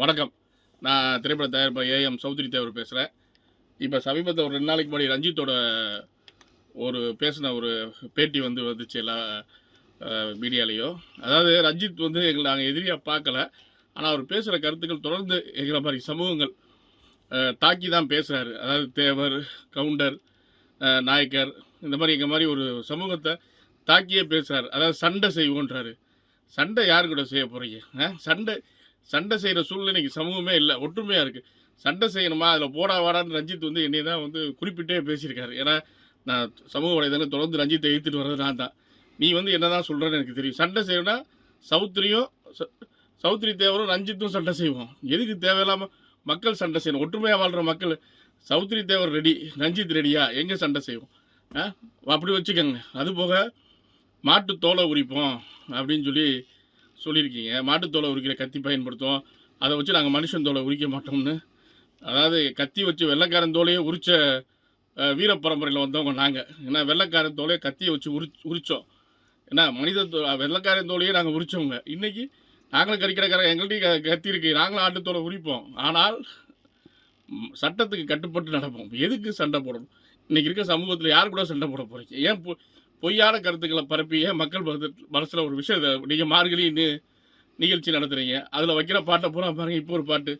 வணக்கம். நான் திரைப்பட தயாரிப்பாளர் ஏஎம் சௌத்ரி தேவர் பேசுகிறேன் இப்போ சமீபத்தில் ஒரு ரெண்டு நாளைக்கு முன்னாடி ரஞ்சித்தோட ஒரு பேசின ஒரு பேட்டி வந்து வந்துச்சு எல்லா மீடியாலேயும் அதாவது ரஞ்சித் வந்து எங்களை நாங்கள் எதிரியாக பார்க்கல. ஆனால் அவர் பேசுகிற கருத்துக்கள் தொடர்ந்து எங்களை மாதிரி சமூகங்கள் தாக்கி தான் பேசுகிறாரு அதாவது தேவர் கவுண்டர் நாயக்கர் இந்த மாதிரி எங்கள் மாதிரி ஒரு சமூகத்தை தாக்கியே பேசுகிறாரு அதாவது சண்டை செய்வோன்றாரு. சண்டை யார் கூட செய்ய போகிறீங்க சண்டை சண்டை செய்கிற சூழ்நிலை சமூகமே இல்லை ஒற்றுமையாக இருக்குது சண்டை செய்யணுமா அதில் போடா வாடான்னு ரஞ்சித் வந்து என்னை தான் வந்து குறிப்பிட்டே பேசியிருக்காரு. ஏன்னா நான் சமூக வலைதளம் தொடர்ந்து ரஞ்சித்தை எழுத்துட்டு வர்றது நான் தான். நீ வந்து என்ன தான் சொல்கிறேன்னு எனக்கு தெரியும். சண்டை செய்யணும்னா சௌத்ரியும் ச- சௌத்ரி தேவரும் ரஞ்சித்தும் சண்டை செய்வோம். எதுக்கு தேவையில்லாமல் மக்கள் சண்டை செய்யணும்? ஒற்றுமையாக வாழ்கிற மக்கள் சௌத்ரி தேவர் ரெடி ரஞ்சித் ரெடியா? எங்கே சண்டை செய்வோம்? ஆ? அப்படி வச்சுக்கோங்க. அது போக மாட்டு தோலை உரிப்போம் அப்படின்னு சொல்லி சொல்லியிருக்கீங்க. மாட்டுத்தோலை உரிக்கிற கத்தி பயன்படுத்துவோம். அதை வச்சு நாங்கள் மனுஷன் தோலை உரிக்க மாட்டோம்னு. அதாவது கத்தி வச்சு வெள்ளைக்காரன் தோலையே உரித்த வீர பரம்பரையில் வந்தவங்க நாங்கள் ஏன்னா வெள்ளைக்காரன் தோலையை கத்தியை வச்சு உரி உரித்தோம் ஏன்னா மனித தோ வெள்ளைக்காரன் தோலையே நாங்கள் உரித்தவங்க இன்னைக்கு நாங்களும் கறிக்கடைக்காரங்க எங்கள்கிட்ட கத்தி இருக்கு. நாங்களும் ஆட்டுத்தோலை உரிப்போம். ஆனால் சட்டத்துக்கு கட்டுப்பட்டு நடப்போம். எதுக்கு சண்டை போடணும்? இன்றைக்கி இருக்க சமூகத்தில் யார் கூட சண்டை போட போகிறீங்க ஏன் பொய்யான கருத்துக்களை பரப்பிய மக்கள் மனசில் ஒரு விஷயத்தை நீங்கள் மார்கழி நிகழ்ச்சி நடத்துகிறீங்க அதில் வைக்கிற பாட்டை பூரா பாருங்கள் இப்போ ஒரு பாட்டு.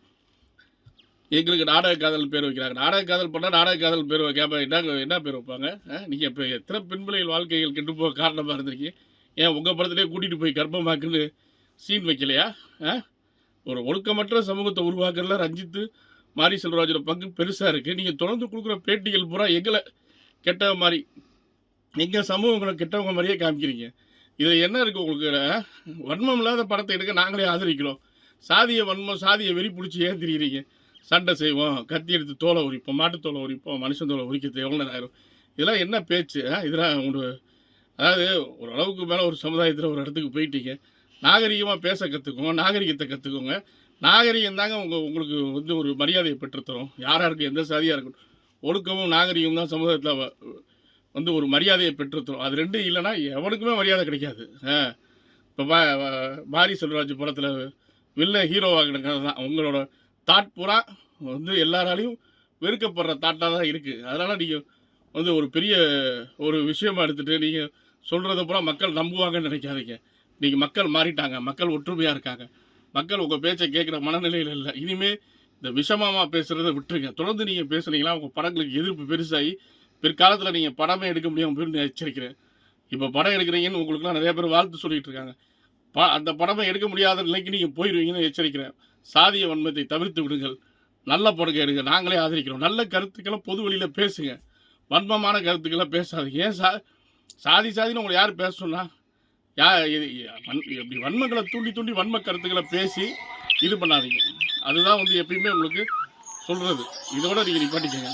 எங்களுக்கு நாடக காதல் பேர் வைக்கிறாங்க. நாடக காதல் பண்ணால் நாடக காதல் பேர் கேட்ப என்ன என்ன பேர் வைப்பாங்க? நீங்கள் இப்போ எத்தனை பெண் வாழ்க்கைகள் கெட்டு போக காரணமாக இருந்திருக்கீங்க? ஏன் உங்கள் படத்துலேயே கூட்டிகிட்டு போய் கர்ப்பமாக்குன்னு சீன் வைக்கலையா? ஆ? ஒரு ஒழுக்கமற்ற சமூகத்தை உருவாக்குறதுல ரஞ்சித்து மாரி செல்வராஜோட பங்கு பெருசாக இருக்குது நீங்கள் தொடர்ந்து கொடுக்குற பேட்டிகள் பூரா எங்களை கெட்ட மாதிரி நீங்கள் சமூகங்களை கிட்டவங்க மாதிரியே காமிக்கிறீங்க. இதில் என்ன இருக்குது உங்களுக்கு? வன்மம் இல்லாத படத்தை எடுக்க நாங்களே ஆதரிக்கிறோம். சாதிய வன்மம் சாதிய வெறி பிடிச்சி ஏன் திரியிறீங்க சண்டை செய்வோம் கத்தி எடுத்து தோலை உரிப்போம் மாட்டுத் தோலை உரிப்போம் மனுஷன் தோலை உரிக்கிறது எவ்வளோ நேரம் ஆயிரும்? இதெல்லாம் என்ன பேச்சு? இதெல்லாம் உங்களுக்கு அதாவது ஒரு அளவுக்கு மேலே ஒரு சமுதாயத்தில் ஒரு இடத்துக்கு போயிட்டீங்க. நாகரிகமாக பேச கற்றுக்கோங்க நாகரிகத்தை கற்றுக்கோங்க நாகரிகம் தாங்க உங்கள் உங்களுக்கு வந்து ஒரு மரியாதையை பெற்றுத்தரும். யாராக இருக்கும் எந்த சாதியாக இருக்கட்டும் ஒழுக்கமும் நாகரிகம் தான் சமுதாயத்தில் வந்து ஒரு மரியாதையை பெற்றுத்தரும். அது ரெண்டும் இல்லைன்னா எவனுக்குமே மரியாதை கிடைக்காது. இப்போ பா பாரி செல்வராஜ் படத்தில் வில்ல ஹீரோவாக தான். உங்களோட தாட் பூரா வந்து எல்லாராலையும் வெறுக்கப்படுற தாட்டாக தான் இருக்குது அதனால் நீங்கள் வந்து ஒரு பெரிய ஒரு விஷயமா எடுத்துகிட்டு நீங்கள் சொல்கிறத பூரா மக்கள் நம்புவாங்கன்னு நினைக்காதீங்க. நீங்கள் மக்கள் மாறிட்டாங்க. மக்கள் ஒற்றுமையாக இருக்காங்க. மக்கள் உங்கள் பேச்சை கேட்குற மனநிலையில் இல்லை. இனிமேல் இந்த விஷமமாக பேசுகிறத விட்டுருங்க. தொடர்ந்து நீங்கள் பேசுனீங்கன்னா உங்கள் படங்களுக்கு எதிர்ப்பு பெருசாகி பிற்காலத்தில் நீங்கள் படமே எடுக்க முடியும் அப்படின்னு எச்சரிக்கிறேன். இப்போ படம் எடுக்கிறீங்கன்னு உங்களுக்குலாம் நிறைய பேர் வாழ்த்து சொல்லிட்டு இருக்காங்க. ப அந்த படமே எடுக்க முடியாத நிலைக்கு நீங்கள் போயிடுவீங்கன்னு எச்சரிக்கிறேன். சாதிய வன்மத்தை தவிர்த்து விடுங்கள். நல்ல படம் எடுங்க. நாங்களே ஆதரிக்கிறோம். நல்ல கருத்துக்களை பொது வழியில் பேசுங்க. வன்மமான கருத்துக்களை பேசாதீங்க. ஏன் சா சாதி சாதின்னு உங்களை யார் பேசணும்னா யா இது வன் இப்படி வன்மங்களை தூண்டி தூண்டி வன்ம கருத்துக்களை பேசி இது பண்ணாதீங்க. அதுதான் வந்து எப்பயுமே உங்களுக்கு சொல்கிறது இதோட நீங்கள் நிப்பாட்டிக்கங்க.